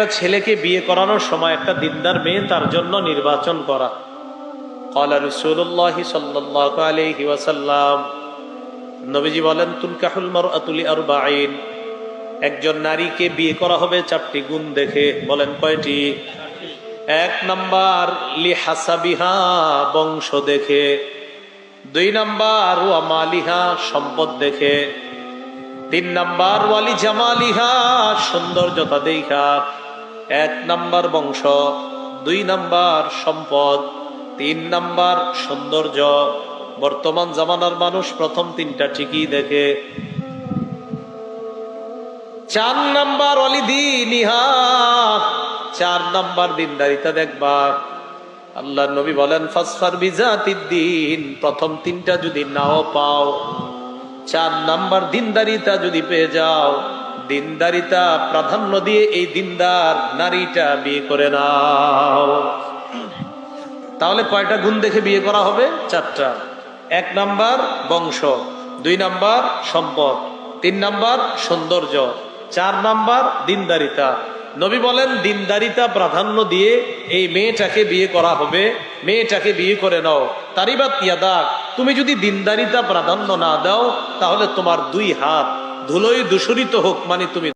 একটা ছেলেকে বিয়ে করানোর সময় একটা দিনদার মেয়ে তার জন্য নির্বাচন করা। কলা রসুল্লাহ সাল্লাহ নবীজি বলেন, তুলকাহুল মার আতুলি আর বাইন একজন নারীকে বিয়ে করা হবে চারটি গুণ দেখে। বলেন কয়টি? এক নাম্বার লি হাসাবিহা বংশ দেখে। দুই নাম্বার, ওয়া মালিহা সম্পদ দেখে। তিন নাম্বার, ওয়ালি জামালিহা সৌন্দর্যতা দেখা। এক নাম্বার বংশ, দুই নাম্বার সম্পদ, তিন নাম্বার সৌন্দর্য। বর্তমান জামানার মানুষ প্রথম তিনটা ঠিকই দেখে। চার নাম্বার অলি দিনিহা চার নাম্বার দিনদারিতা দেখবা আল্লাহ নবী বলেন, ফাসফার বিজাতিদ্দিন প্রথম তিনটা যদি নাও পাও, চার নাম্বার দিনদারিতা যদি পেয়ে যাও দিনদারিতা প্রাধান্য দিয়ে এই দিনদার নারীটা বিয়ে করে নাও। তাহলে কয়টা গুণ দেখে বিয়ে করা হবে? চারটা। এক নাম্বার বংশ, দুই নাম্বার সম্পদ, তিন নাম্বার সৌন্দর্য, চার নাম্বার দিনদারিতা। নবী বলেন, দিনদারিতা প্রাধান্য দিয়ে এই মেয়েটাকে বিয়ে করা হবে। মেয়েটাকে বিয়ে করে নাও। তারিবাত তুমি যদি দিনদারিতা প্রাধান্য না দাও, তাহলে তোমার দুই হাত ধুলোই দূষণিত হোক মানে তুমি